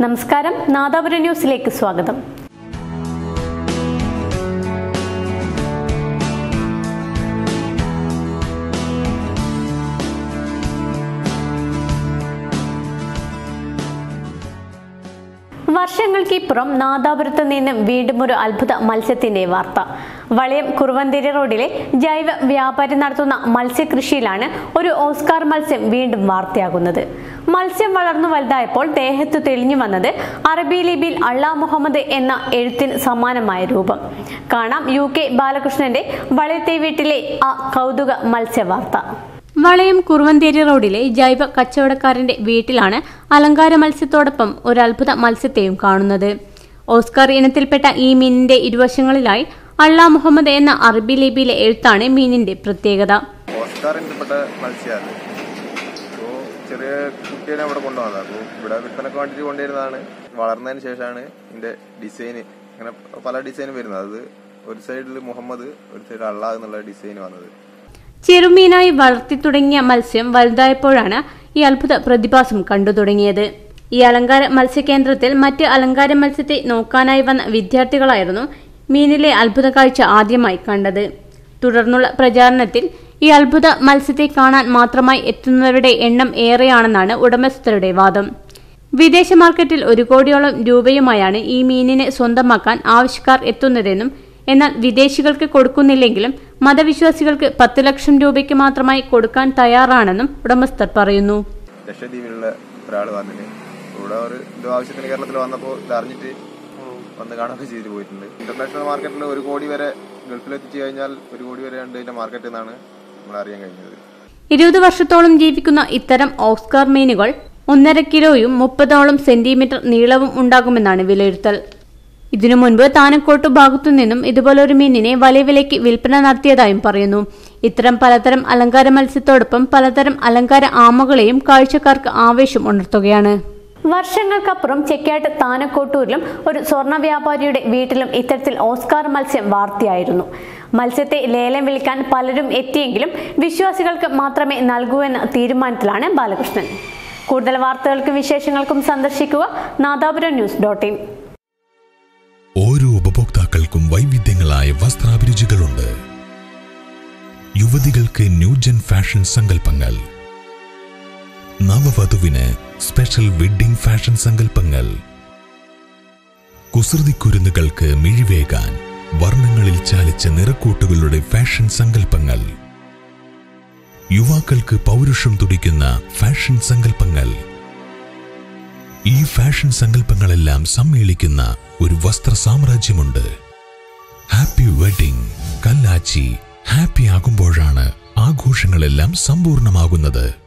നമസ്കാരം. നാദാപുര ന്യൂസിലേക്ക് സ്വാഗതം. വർഷങ്ങൾക്കിപ്പുറം നാദാപുരത്ത് നിന്നും വീണ്ടും ഒരു അത്ഭുത മത്സ്യത്തിന്റെ വാർത്ത. വളയം കുറുവന്തേരി റോഡിലെ ജൈവ വ്യാപാരി നടത്തുന്ന മത്സ്യകൃഷിയിലാണ് ഒരു ഓസ്കാർ മത്സ്യം വീണ്ടും വാർത്തയാകുന്നത്. മത്സ്യം വളർന്നു വലുതായപ്പോൾ ദേഹത്ത് തെളിഞ്ഞു വന്നത് അറബി ലിപിയിൽ അള്ളാ മുഹമ്മദ് എന്ന എഴുത്തിന് സമാനമായ രൂപം. കാണാം യു കെ ബാലകൃഷ്ണന്റെ വളയത്തെ വീട്ടിലെ ആ കൗതുക മത്സ്യവാർത്ത. വളയം കുറുവന്തേരി റോഡിലെ ജൈവ കച്ചവടക്കാരന്റെ വീട്ടിലാണ് അലങ്കാര മത്സ്യത്തോടൊപ്പം ഒരു അത്ഭുത മത്സ്യത്തെയും കാണുന്നത്. ഓസ്കാർ ഇനത്തിൽപ്പെട്ട ഈ മീനിന്റെ ഇരുവശങ്ങളിലായി അള്ളാ മുഹമ്മദ് എന്ന അറബി ലിപിയിലെ എഴുത്താണ് മീനിന്റെ പ്രത്യേകത. ഓസ്കാറിൽപ്പെട്ട മത്സ്യമാണ്. അപ്പോൾ ചെറിയ കുട്ടിയെ അവിടെ കൊണ്ടുവന്നത്. അപ്പോൾ ഇവിടെ വിൽപ്പന ക്വാണ്ടിറ്റി കൊണ്ടുവരുന്നതാണ്. വളർന്നതിന് ശേഷമാണ് ഇതിന്റെ ഡിസൈൻ അങ്ങനെ പല ഡിസൈനും വരുന്നത്. അത് ഒരു സൈഡിൽ മുഹമ്മദ് ഒരു സൈഡിൽ അള്ളാഹ് എന്നുള്ള ഡിസൈൻ വന്നത്. ചെറുമീനായി വളർത്തി തുടങ്ങിയ മത്സ്യം വലുതായപ്പോഴാണ് ഈ അത്ഭുത പ്രതിഭാസം കണ്ടു തുടങ്ങിയത്. ഈ അലങ്കാര മത്സ്യകേന്ദ്രത്തിൽ മറ്റ് അലങ്കാര മത്സ്യത്തെ നോക്കാനായി വന്ന വിദ്യാർത്ഥികളായിരുന്നു മീനിലെ അത്ഭുത കാഴ്ച ആദ്യമായി കണ്ടത്. തുടർന്നുള്ള പ്രചാരണത്തിൽ ഈ അത്ഭുത മത്സ്യത്തെ കാണാൻ മാത്രമായി എത്തുന്നവരുടെ എണ്ണം ഏറെയാണെന്നാണ് ഉടമസ്ഥരുടെ വാദം. വിദേശ മാർക്കറ്റിൽ ഒരു കോടിയോളം രൂപയുമായാണ് ഈ മീനിനെ സ്വന്തമാക്കാൻ ആവശ്യക്കാർ എത്തുന്നതെന്നും എന്നാൽ വിദേശികൾക്ക് കൊടുക്കുന്നില്ലെങ്കിലും മതവിശ്വാസികൾക്ക് പത്ത് ലക്ഷം രൂപയ്ക്ക് മാത്രമായി കൊടുക്കാൻ തയ്യാറാണെന്നും ഉടമസ്ഥർ പറയുന്നു. ഒരാൾ ഒരു കേരളത്തിൽ വന്നപ്പോൾ ഇന്റർനാഷണൽ മാർക്കറ്റിൽ ഒരു കോടി വരെ ഗൾഫിൽ എത്തിച്ചു കഴിഞ്ഞാൽ ഒരു കോടി വരെ ഉണ്ട് ഇതിന്റെ മാർക്കറ്റ് എന്നാണ് നമ്മൾ അറിയാൻ കഴിഞ്ഞത്. ഇരുപത് വർഷത്തോളം ജീവിക്കുന്ന ഇത്തരം ഓസ്കാർ മീനുകൾ ഒന്നര കിലോയും മുപ്പതോളം സെന്റിമീറ്റർ നീളവും ഉണ്ടാകുമെന്നാണ് വിലയിരുത്തൽ. ഇതിനു മുൻപ് താനക്കോട്ടു ഭാഗത്തു നിന്നും ഇതുപോലൊരു മീനിനെ വലിയ വിലയ്ക്ക് വിൽപ്പന നടത്തിയതായും പറയുന്നു. ഇത്തരം പലതരം അലങ്കാര മത്സ്യത്തോടൊപ്പം പലതരം അലങ്കാര ആമകളെയും കാഴ്ചക്കാർക്ക് ആവേശം ഉണർത്തുകയാണ്. വർഷങ്ങൾക്കപ്പുറം ചെക്കാട്ട് താനക്കോട്ടൂരിലും ഒരു സ്വർണ വ്യാപാരിയുടെ വീട്ടിലും ഇത്തരത്തിൽ ഓസ്കാർ മത്സ്യം വാർത്തയായിരുന്നു. മത്സ്യത്തെ ലേലം വിളിക്കാൻ പലരും എത്തിയെങ്കിലും വിശ്വാസികൾക്ക് മാത്രമേ നൽകൂ എന്ന തീരുമാനത്തിലാണ് ബാലകൃഷ്ണൻ. കൂടുതൽ വാർത്തകൾക്കും വിശേഷങ്ങൾക്കും സന്ദർശിക്കുക നാദാപുരം ന്യൂസ് ഡോട്ട് ഇൻ. ഓരോ ഉപഭോക്താക്കൾക്കും വൈവിധ്യങ്ങളായ വസ്ത്രാഭിരുചികളുണ്ട്. യുവതികൾക്ക് ന്യൂജൻ ഫാഷൻ സങ്കല്പങ്ങൾ നവവധുവിന് സ്പെഷ്യൽ വെഡ്ഡിംഗ് ഫാഷൻ സങ്കല്പങ്ങൾ. കുസൃതിക്കുരുന്നുകൾക്ക് മിഴിവേകാൻ വർണങ്ങളിൽ ചാലിച്ച നിറക്കൂട്ടുകളുടെ ഫാഷൻ സങ്കല്പങ്ങൾ. യുവാക്കൾക്ക് പൗരുഷം തുടിക്കുന്ന ഫാഷൻ സങ്കല്പങ്ങൾ. ഈ ഫാഷൻ സങ്കല്പങ്ങളെല്ലാം സമ്മേളിക്കുന്ന ഒരു വസ്ത്ര സാമ്രാജ്യമുണ്ട്. ഹാപ്പി വെഡിംഗ് കല്ലാച്ചി ഹാപ്പി ആകുമ്പോഴാണ് ആഘോഷങ്ങളെല്ലാം സമ്പൂർണമാകുന്നത്